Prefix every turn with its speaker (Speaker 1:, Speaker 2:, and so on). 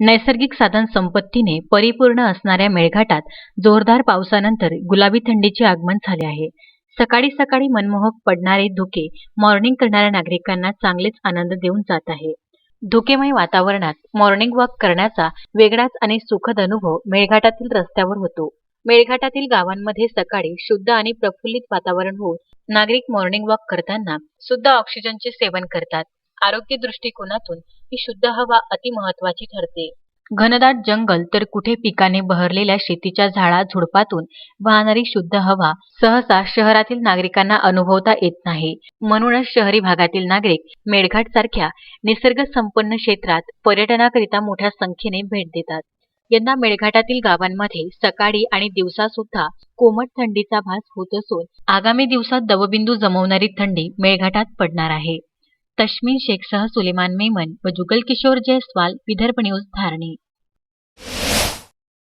Speaker 1: नैसर्गिक साधन संपत्तीने परिपूर्ण असणाऱ्या मेळघाटात जोरदार पावसानंतर गुलाबी थंडीचे आगमन झाले आहे. सकाळी सकाळी मनमोहक पडणारे धुके मॉर्निंग करणाऱ्या नागरिकांना चांगलेच आनंद देऊन जात आहे. धुकेमय वातावरणात मॉर्निंग वॉक करण्याचा वेगळाच आणि सुखद अनुभव मेळघाटातील रस्त्यावर होतो. मेळघाटातील गावांमध्ये सकाळी शुद्ध आणि प्रफुल्लित वातावरण होऊन नागरिक मॉर्निंग वॉक करताना सुद्धा ऑक्सिजनचे सेवन करतात. आरोग्य दृष्टिकोनातून ही शुद्ध हवा अतिमहत्वाची ठरते. घनदाट जंगल तर कुठे पिकाने बहरलेल्या शेतीच्या झाडा झुडपातून वाहणारी शुद्ध हवा सहसा शहरातील नागरिकांना अनुभवता येत नाही. म्हणूनच शहरी भागातील नागरिक मेळघाट सारख्या निसर्ग संपन्न क्षेत्रात पर्यटनाकरिता मोठ्या संख्येने भेट देतात. यंदा मेळघाटातील गावांमध्ये सकाळी आणि दिवसा सुद्धा कोमट थंडीचा भास होत असून आगामी दिवसात दवबिंदू जमवणारी थंडी मेळघाटात पडणार आहे. तश्मीन शेखसह सुलेमान मेमन व जुगल किशोर जयस्वाल विदर्भ न्यूज धारणी.